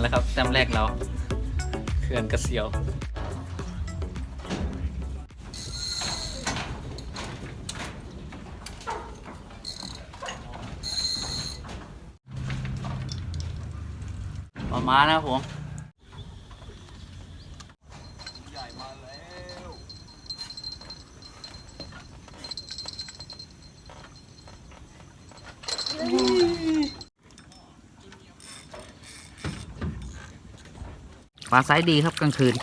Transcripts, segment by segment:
แล้วครับแต้มแรกเราเขื่อนกระเซียวมามานะครับผม ปลาไซส์ดีครับกลางคืน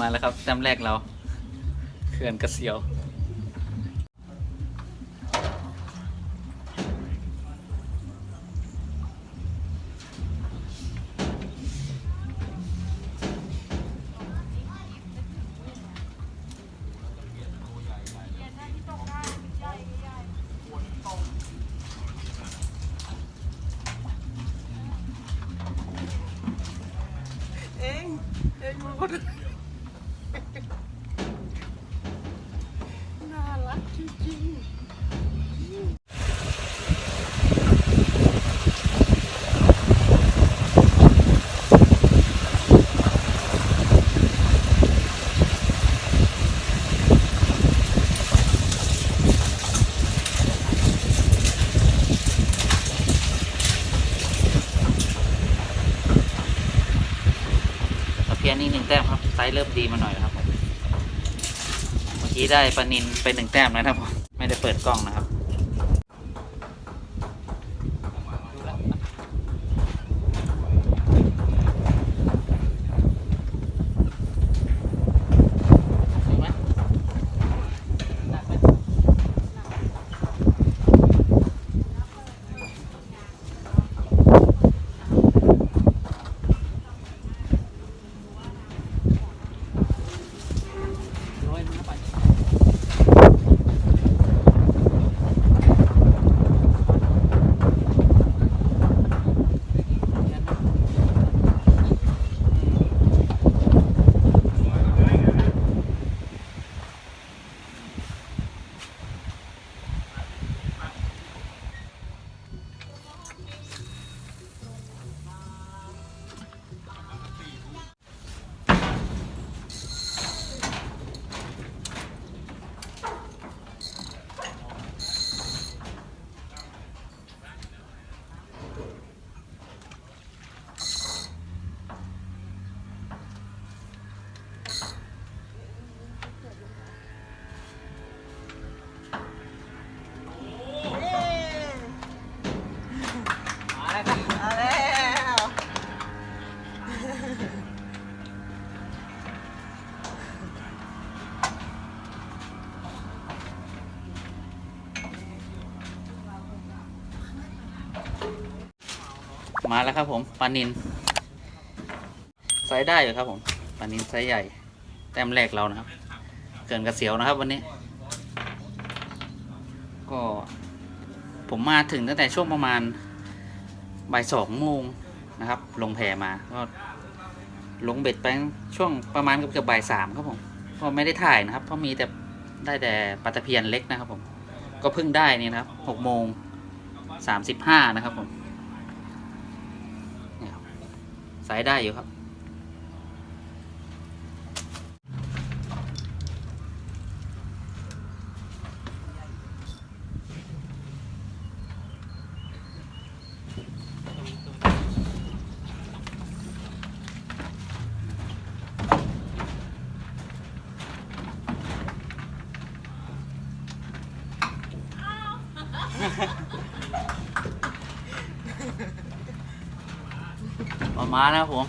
มาแล้วครับแต้มแรกเราเขื่อนกระเสียว งแต้มครับไซส์เริ่มดีมาหน่อยครับผมเมื่อกี้ได้ปลานินไปหนึ่งแต้มนะครับผมไม่ได้เปิดกล้องนะครับ ร้อยนะไป ๆเย้มาแล้ว มาแล้ว ครับผมปลานินไซส์ได้อยู่ครับผมปลานินไซส์ใหญ่ แต้มแรกเรานะครับ เกินกระเสียวนะครับวันนี้ ก็ผมมาถึงตั้งแต่ช่วงประมาณบ่ายสองโมงนะครับ ลงแพมาก็ลงเบ็ดไปช่วงประมาณเกือบบ่ายสามครับผมก็ไม่ได้ถ่ายนะครับ เพราะมีแต่ได้แต่ปลาตะเพียนเล็กนะครับผม ก็เพิ่งได้นี่นะครับหกโมงสามสิบห้านะครับผมเนี่ยครับ สายได้อยู่ครับ นะครับผม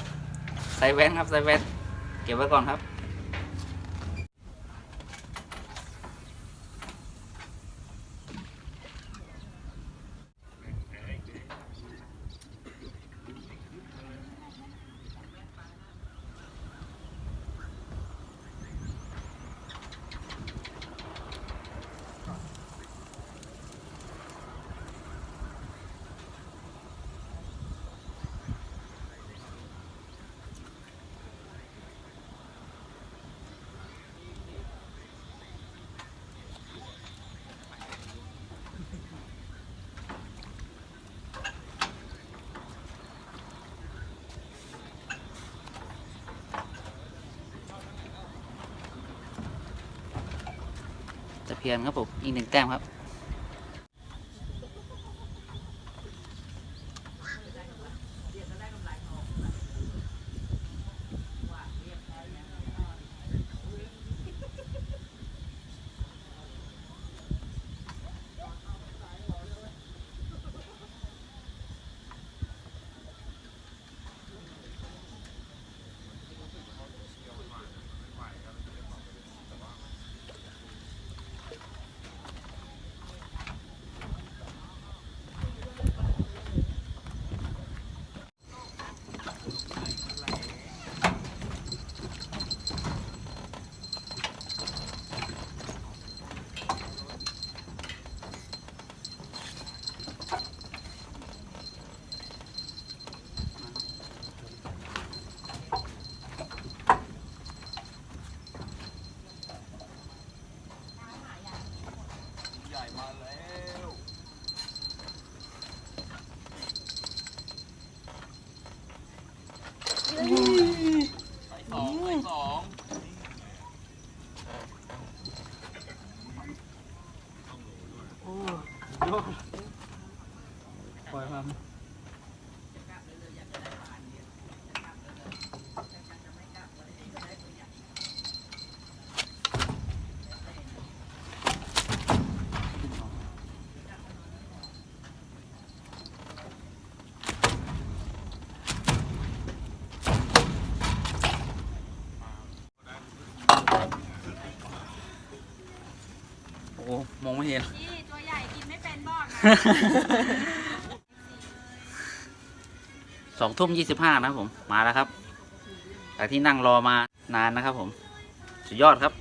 ใส่แว่นครับ ใส่แว่น เก็บไว้ก่อนครับ พียรครับผมอีกหนึ่งแต้มครับ โอ้โหมองไม่เห็น พี่ตัวใหญ่กินไม่เป็นบอกนะสองทุ่มยี่สิบห้านะครับผม มาแล้วครับจากที่นั่งรอมานานนะครับผม สุดยอดครับ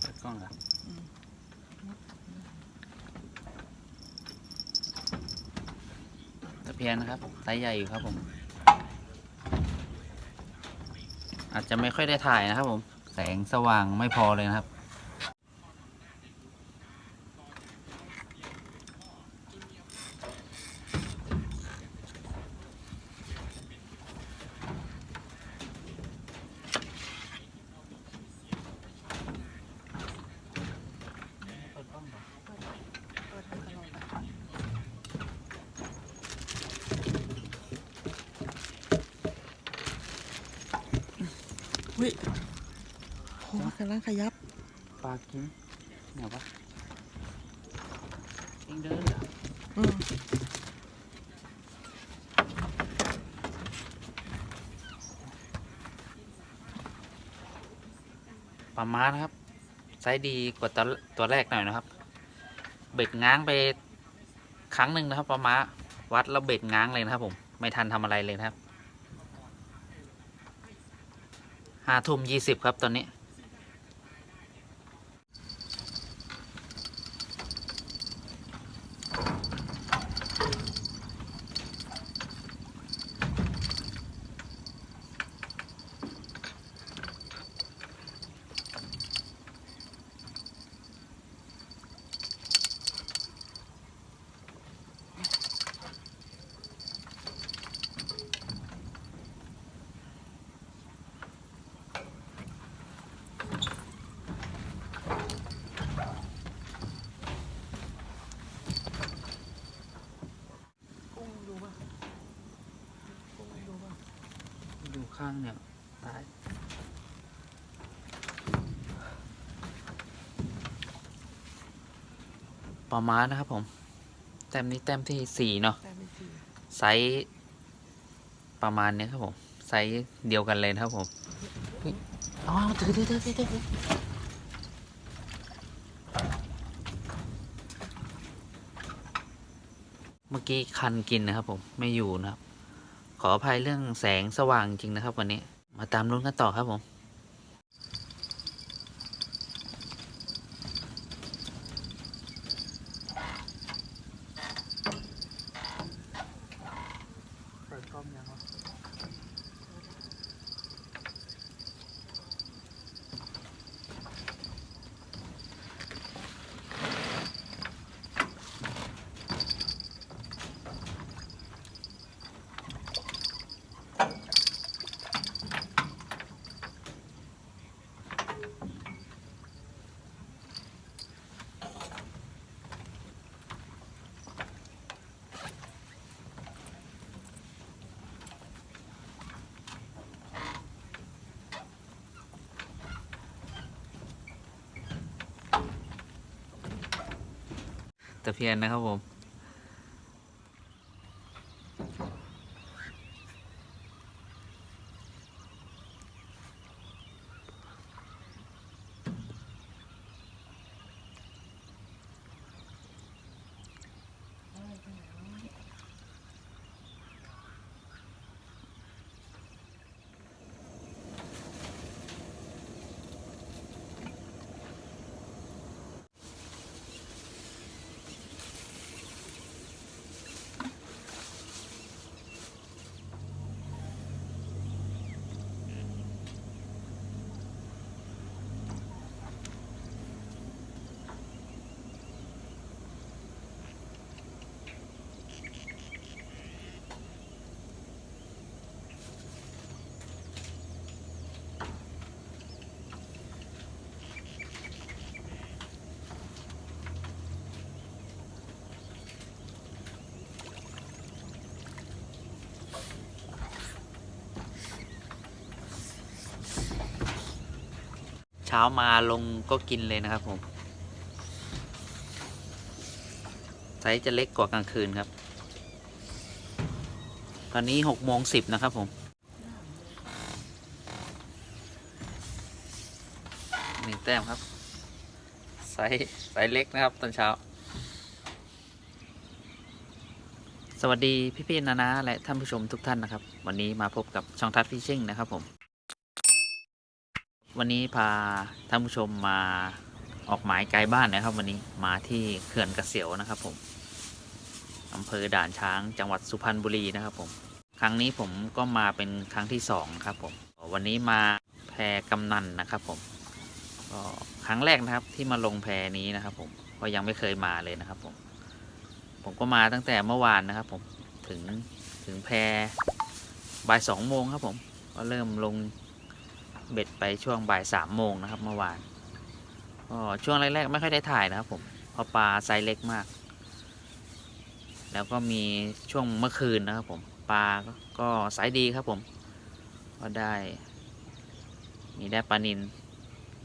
เปิดกล้องเหรอตะเพีย นนะครับไซส์ใหญ่อยู่ครับผม อาจจะไม่ค่อยได้ถ่ายนะครับผม แสงสว่างไม่พอเลยนะครับ อุ้ยจะกำลังขยับ ปลากินเนี่ยวะเองเดินเหรออืมปลาม้านะครับ ไซส์ดีกว่าตัวตัวแรกหน่อยนะครับ เบ็ดง้างไปครั้งหนึ่งนะครับปลาม้าวัดแล้วเบ็ดง้างเลยนะครับผม ไม่ทันทำอะไรเลยนะครับ ห้าทุ่มยี่สิบครับตอนนี้ กุ้งดูป่ะกุ้งดูป่ะ ดูข้างเนี่ยตาย ปลาม้านะครับผม แต้มนี้แต้มที่สี่เนาะแต่ไม่จริงไซส์ประมาณเนี้ยครับผม ไซส์เดียวกันเลยนะครับผมเฮ้ยอ๋อถือถือถือถือถือเมื่อกี้คันกินนะครับผมไม่อยู่นะครับ ขออภัยเรื่องแสงสว่างจริงนะครับ วันนี้ มาตามลุ้นกันต่อครับผม ตะเพียนนะครับผม เช้ามาลงก็กินเลยนะครับผมไซส์จะเล็กกว่ากลางคืนครับ ตอนนี้หกโมงสิบนะครับผม หนึ่งแต้มครับ ไซส์ไซส์เล็กนะครับตอนเช้า สวัสดีพี่ๆนานาและท่านผู้ชมทุกท่านนะครับ วันนี้มาพบกับช่องทัดฟิชชิ่งนะครับผม วันนี้พาท่านผู้ชมมาออกหมายไกลบ้านนะครับ วันนี้มาที่เขื่อนกระเสียวนะครับผมอำเภอด่านช้างจังหวัดสุพรรณบุรีนะครับผม ครั้งนี้ผมก็มาเป็นครั้งที่สองครับผม วันนี้มาแพกำนันนะครับผมก็ครั้งแรกนะครับที่มาลงแพนี้นะครับ ผมก็ยังไม่เคยมาเลยนะครับ ผม ผมก็มาตั้งแต่เมื่อวานนะครับ ผมถึงถึงแพบ่ายสองโมงครับผม ก็เริ่มลง เบ็ดไปช่วงบ่ายสามโมงนะครับเมื่อวานก็ช่วงแรกๆไม่ค่อยได้ถ่ายนะครับผมเพราะปลาไซส์เล็กมาก แล้วก็มีช่วงเมื่อคืนนะครับผมปลาก็ไซส์ดีครับผมก็ได้ มีได้ปลานิน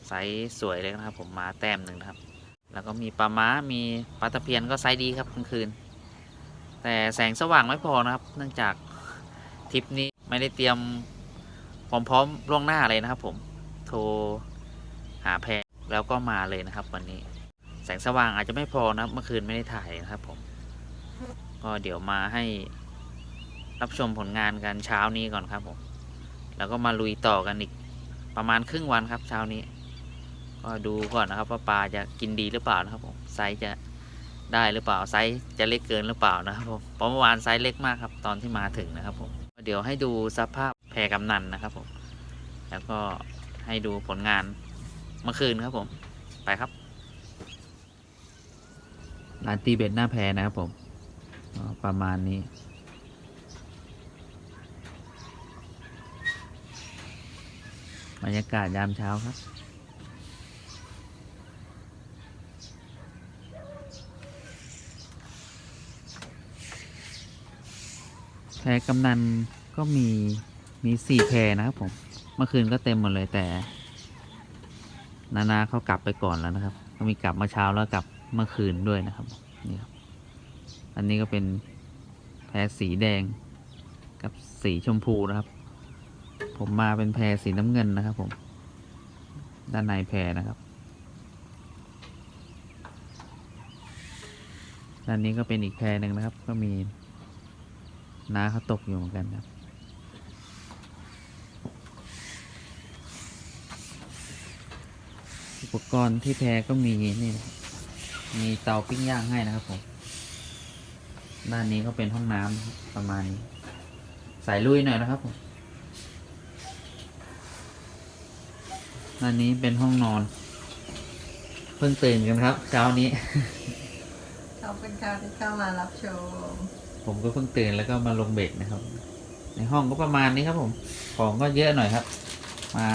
ไซส์สวยเลยนะครับ ผมมาแต้มหนึ่งนะครับ แล้วก็มีปลาม้ามีปลาตะเพียนก็ไซส์ดีครับกลางคืน แต่แสงสว่างไม่พอนะครับ เนื่องจากทริปนี้ไม่ได้เตรียม ความพร้อมล่วงหน้าเลยนะครับ ผม โทรหาแพรแล้วก็มาเลยนะครับ วันนี้ แสงสว่างอาจจะไม่พอนะเมื่อคืนไม่ได้ถ่ายนะครับ ผม ก็เดี๋ยวมาให้รับชมผลงานกันเช้านี้ก่อนครับ ผม แล้วก็มาลุยต่อกันอีกประมาณครึ่งวันครับเช้านี้ ก็ดูก่อนนะครับว่าปลาจะกินดีหรือเปล่านะครับ ผมไซส์จะได้หรือเปล่าไซส์จะเล็กเกินหรือเปล่านะครับผมเพราะเมื่อวานไซส์เล็กมากครับ ตอนที่มาถึงนะครับ ผมเดี๋ยวให้ดูสภาพ แพรกำนันนะครับผม แล้วก็ให้ดูผลงานเมื่อคืนครับผม ไปครับร้านตีเบ็ดหน้าแพรนะครับผมประมาณนี้บรรยากาศยามเช้าครับ แพรกำนันก็มี มีสี่แพรนะครับผม เมื่อคืนก็เต็มหมดเลยแต่ นานาเขากลับไปก่อนแล้วนะครับเขามีกลับมาเช้าแล้วกลับเมื่อคืนด้วยนะครับนี่ครับ อันนี้ก็เป็นแพรสีแดงกับสีชมพูนะครับ ผมมาเป็นแพรสีน้ำเงินนะครับ ผม ด้านในแพรนะครับ ด้านนี้ก็เป็นอีกแพรหนึ่งนะครับ ก็มีน้าเขาตกอยู่เหมือนกันครับ ปกรณ์ที่แพรก็มีนี่นะครับมีเตาปิ้งย่างให้นะครับผมด้านนี้ก็เป็นห้องน้ำนะครับประมาณนี้ใส่ลุยหน่อยนะครับผมด้านนี้เป็นห้องนอน เพิ่งตื่นกันครับ เช้านี้ขอบคุณค่ะที่เข้ามารับชม ผมก็เพิ่งตื่นแล้วก็มาลงเบ็ดนะครับ ในห้องก็ประมาณนี้ครับผม ของก็เยอะหน่อยครับ มา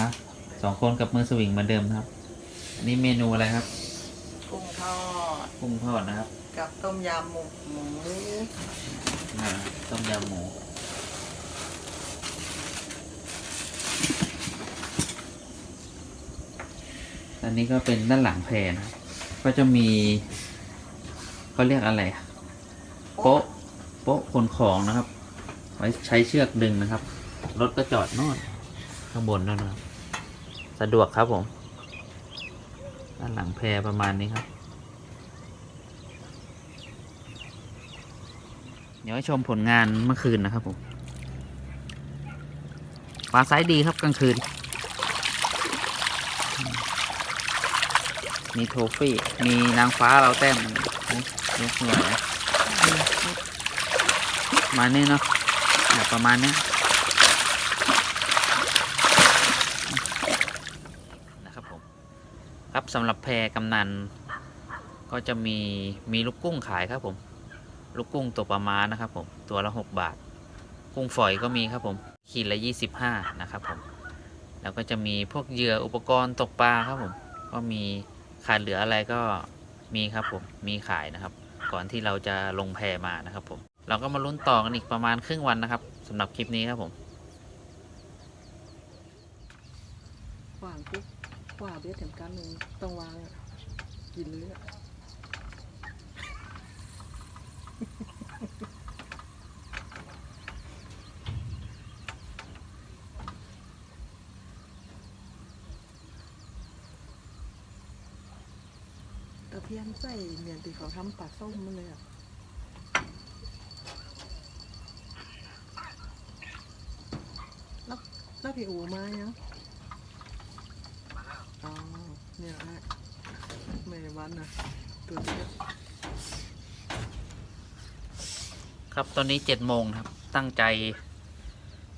สองคนกับมือสวิงเหมือนเดิมนะครับ อันนี้เมนูอะไรครับ กุ้งทอดกุ้งทอดนะครับกับต้มยำหมูหมูอ่าต้มยำหมูอันนี้ก็เป็นด้านหลังแพรนะครับก็จะมีเขาเรียกอะไรอะโป๊ะโป๊ะขนของนะครับ ไว้ใช้เชือกดึงนะครับ รถก็จอดโน่นข้างบนนั่นนะครับ สะดวกครับผม ด้านหลังแพรประมาณนี้ครับ เดี๋ยวให้ชมผลงานเมื่อคืนนะครับผมปลาไซส์ดีครับกลางคืน มีโทฟี่ มีนางฟ้าเราแต้มนี่นี่สวยนะประมาณนี้เนาะเนี่ยประมาณนี้นะครับผม ครับ สำหรับแพรกำนัน ก็จะมีมีลูกกุ้งขายครับผม ลูกกุ้งตัวปลาม้านะครับผมตัวละหกบาท กุ้งฝอยก็มีครับผมขีดละยี่สิบห้านะครับผมแล้วก็จะมีพวกเหยื่ออุปกรณ์ตกปลาครับผม ก็มีขาดเหลืออะไรก็มีครับผมมีขายนะครับ ก่อนที่เราจะลงแพมานะครับผมเราก็มาลุ้นต่อกันอีกประมาณครึ่งวันนะครับสำหรับคลิปนี้ครับผมหวานปุ๊ วาเบี้ยแถมกันหนึ่งต้องวางกินเลยอะต่เพียนใส่เหมือนที่เขาทำปลาส้มมันเลยอะแล้วแล้วพี่อูมายังอ๋อ เนี่ยฮะไม่ได้วันนะตัวเล็กครับตอนนี้เจ็ดโมงครับ ตั้งใจ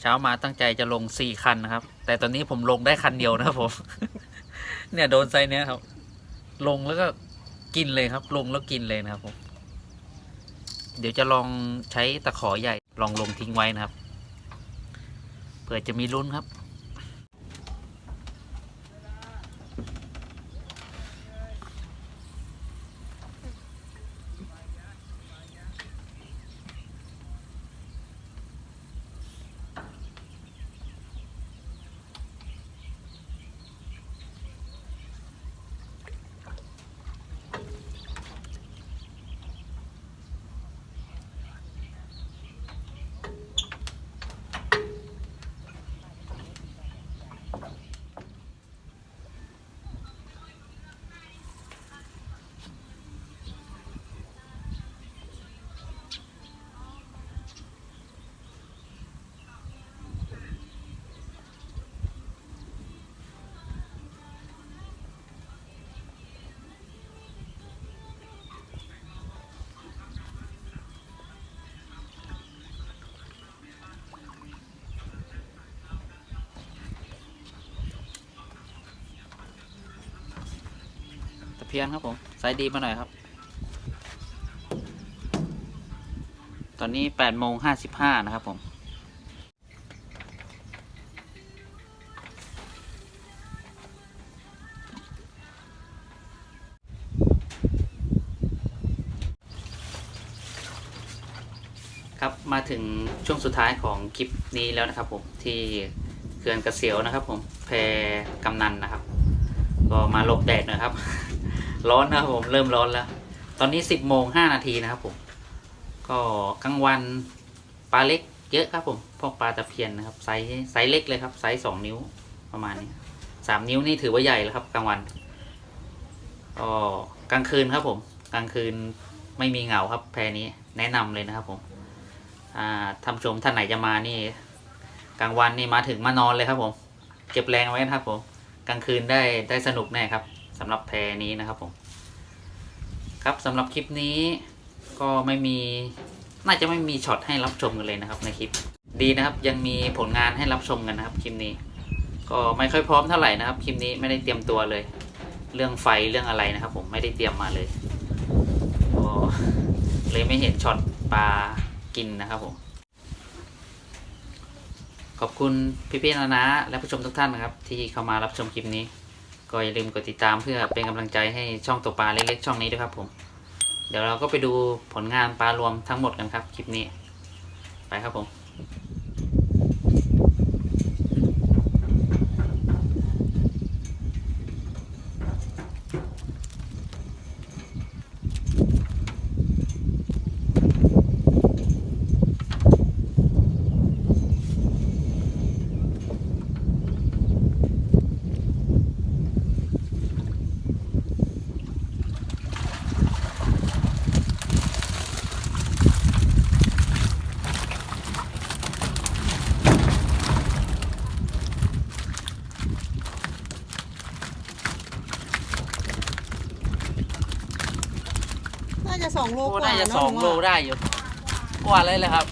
เช้ามาตั้งใจจะลงสี่คันนะครับ แต่ตอนนี้ผมลงได้คันเดียวนะครับผม เนี่ยโดนไซเนี้ยครับ ลงแล้วก็กินเลยครับ ลงแล้วกินเลยนะครับผม เดี๋ยวจะลองใช้ตะขอใหญ่ลองลงทิ้งไว้นะครับ เผื่อจะมีลุ้นครับ เพี้ยนครับผมไซส์ดีมาหน่อยครับ ตอนนี้แปดโมงห้าสิบห้านะครับผมครับมาถึงช่วงสุดท้ายของคลิปนี้แล้วนะครับผมที่เขื่อนกระเสียวนะครับผมแพกำนันนะครับ ก็มาหลบแดดหนะครับ ร้อนนะครับผมเริ่มร้อนแล้ว ตอนนี้สิบโมงห้านาทีนะครับผม ก็กลางวันปลาเล็กเยอะครับผม พวกปลาตะเพียนนะครับไซส์ไซส์เล็กเลยครับไซส์สองนิ้วประมาณนี้สามนิ้วนี่ถือว่าใหญ่แล้วครับกลางวันก็กลางคืนครับผม กลางคืนไม่มีเหงาครับแพนี้แนะนำเลยนะครับผมท่านชมท่านไหนจะมานี่ กลางวันนี่มาถึงมานอนเลยครับผม เก็บแรงไว้นะครับผม กลางคืนได้ได้สนุกแน่ครับ สำหรับแพรนี้นะครับผม ครับสำหรับคลิปนี้ก็ไม่มีน่าจะไม่มีช็อตให้รับชมกันเลยนะครับในคลิป ดีนะครับยังมีผลงานให้รับชมกันนะครับคลิปนี้ ก็ไม่ค่อยพร้อมเท่าไหร่นะครับคลิปนี้ไม่ได้เตรียมตัวเลย เรื่องไฟเรื่องอะไรนะครับ ผมไม่ได้เตรียมมาเลยก็เลยไม่เห็นช็อตปลากินนะครับผม ขอบคุณพี่ๆนานาและผู้ชมทุกท่านนะครับ ที่เข้ามารับชมคลิปนี้ ก็อย่าลืมกดติดตามเพื่อเป็นกำลังใจให้ช่องตกปลาเล็กๆช่องนี้ด้วยครับผม เดี๋ยวเราก็ไปดูผลงานปลารวมทั้งหมดกันครับคลิปนี้ ไปครับผม น่าจะสองโลก โอ้ ว่า น่า จะเนสองโลได้อยู่กว่าเลยเลยครับ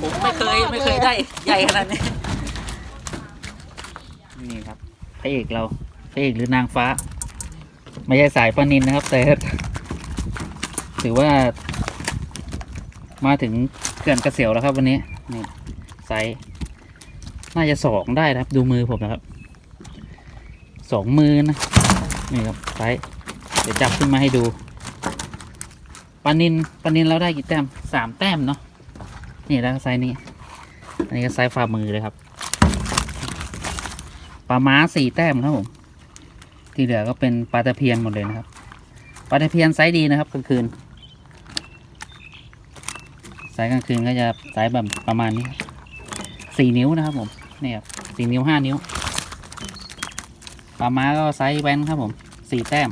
นผมไม่เคยอ้วนากไม่เคยลได้ใหญ่ขนาดนี้ นี่ครับพระเอกเราพระเอกหรือนางฟ้า ไม่ใช่สายปลานินนะครับ แต่ถือว่า มาถึงเขื่อนกระเสียวแล้วครับ วันนี้นี่ไซส์น่าจะสองได้นะครับ ดูมือผมนะครับสองมือนะนี่ครับไซส์เดี๋ยวจับขึ้นมาให้ดูปลานินปลานินเราได้กี่แต้มสามแต้มเนาะนี่แล้วไซส์นี้ อันนี้ก็ไซส์ฝ่ามือเลยครับปลาม้าสี่แต้มครับผมที่เหลือก็เป็นปลาตะเพียนหมดเลยนะครับปลาตะเพียนไซส์ดีนะครับกลางคืนไซส์กลางคืนก็จะไซส์แบบประมาณนี้สี่นิ้วนะครับผมนี่ครับสี่นิ้วห้านิ้วปลาม้าก็ไซส์แว้นครับผมสี่แต้ม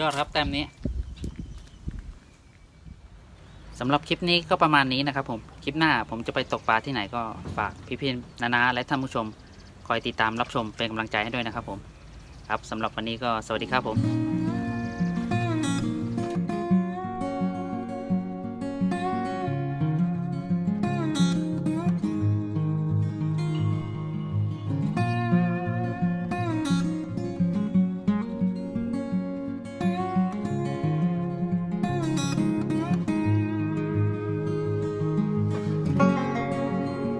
ยอดครับแต้มนี้สำหรับคลิปนี้ก็ประมาณนี้นะครับผม คลิปหน้าผมจะไปตกปลาที่ไหนก็ฝากพี่ๆนานาและท่านผู้ชม คอยติดตามรับชมเป็นกำลังใจให้ด้วยนะครับผม ครับสำหรับวันนี้ก็สวัสดีครับผม